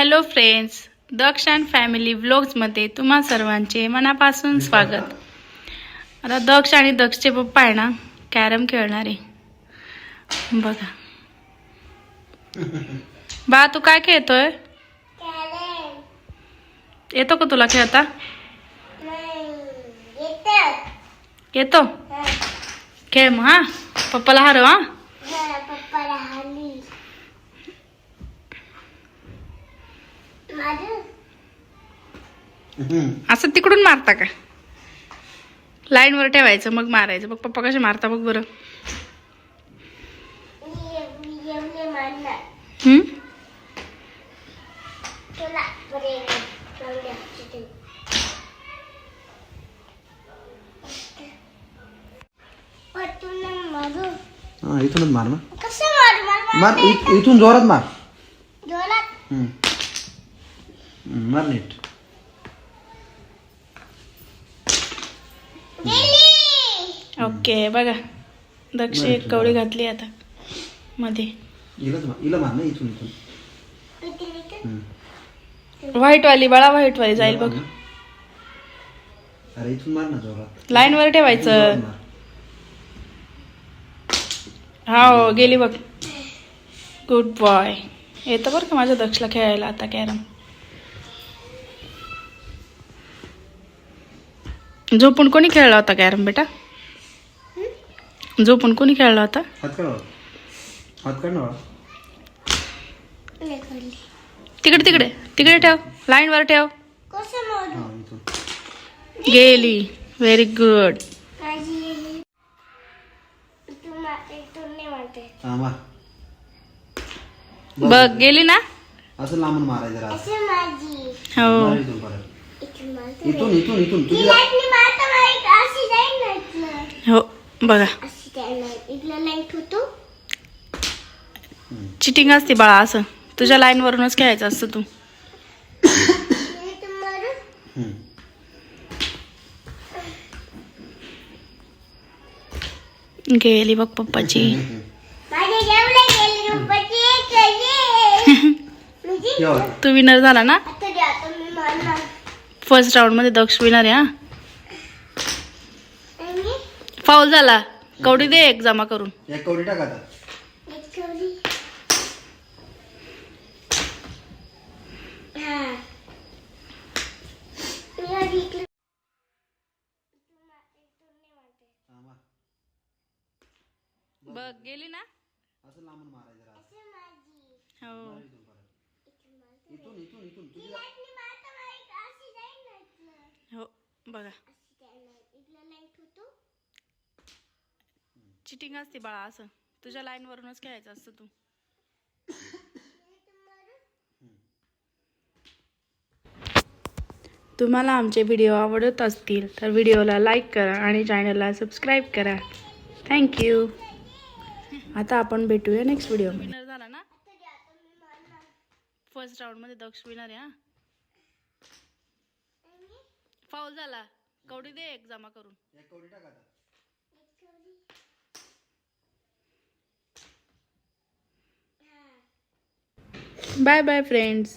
Hello friends Daksh and family व्लॉग्समध्ये तुम्हा सर्वांचे मनापासून स्वागत. आता दक्ष आणि दक्षचे पप्पा आहे ना कॅरम खेळणार. बघा. बा तू काय खेळतोय? येतो का तुला खेळता येतो? खेळ मग हा. पप्पाला हरव हा. असं तिकडून मारता का? लाईनवर ठेवायचं मग मारायचं. बघ पप्पा कसे मारता बघ बरं. हम्म? हा इथूनच मार ना. कसं मारू इथून जोरात मार. जोरात. मार नीट. ओके बघा. दक्ष एक कवडी घातली आता. मध्ये. व्हाईट वाली बळा व्हाईट वाली जाईल बघ. मार ना. अरे इथून मार ना जोरात. लाईनवर जोरात ठेवायचं. हा हो गेली बघ. गुड बॉय येतं बरं का माझ्या दक्षला खेळायला आता कॅरम? झोपून कोणी खेळला होता कॅरम बेटा? झोपून कोणी खेळला होता? हात काढ. बाळा. हात काढ ना. बाळा. लेकरली. तिकडे तिकडे. तिकडे ठेव. ठेव. मारू हा इथून. गेली. व्हेरी गुड हा बघ गेली ना? असं लांबून मारायचं हो. इथून इथून इथून हो बघा. लाइट होतो. चिटिंग असते बाळा असं. तुझ्या लाईनवरूनच खेळायचं असतं तू. गेली बघ पप्पाची. म्हणजे. तू विनर झाला ना? फर्स्ट राऊंडमध्ये दक्ष विनर आहे हा? फाऊल झाला. कवडी दे एक जमा करून. एक कवडी टाक हा. हा. बघ गेली ना? असं लांबून मारायचं हो. इथून इथून इथून इथून तुझी लाईटनी मारता मला एक अशी जाईल ना इथलं हो बघा अशी जाईल ना इथलं लाइट होतो चिटिंग असते बाळा असं. तुझ्या लाईनवरूनच खेळायचं असतं तू. तुम्हाला आमचे व्हिडिओ आवडत असतील तर व्हिडिओला लाईक करा आणि चॅनलला सबस्क्राईब करा. थँक्यू आता आपण भेटूया नेक्स्ट व्हिडिओ विनर झाला ना? फर्स्ट राऊंडमध्ये दक्ष विनर आहे हा. फाऊल झाला. कवडी दे एक जमा करून एक कवडी टाक आता एक ठेवली हा बाय बाय फ्रेंड्स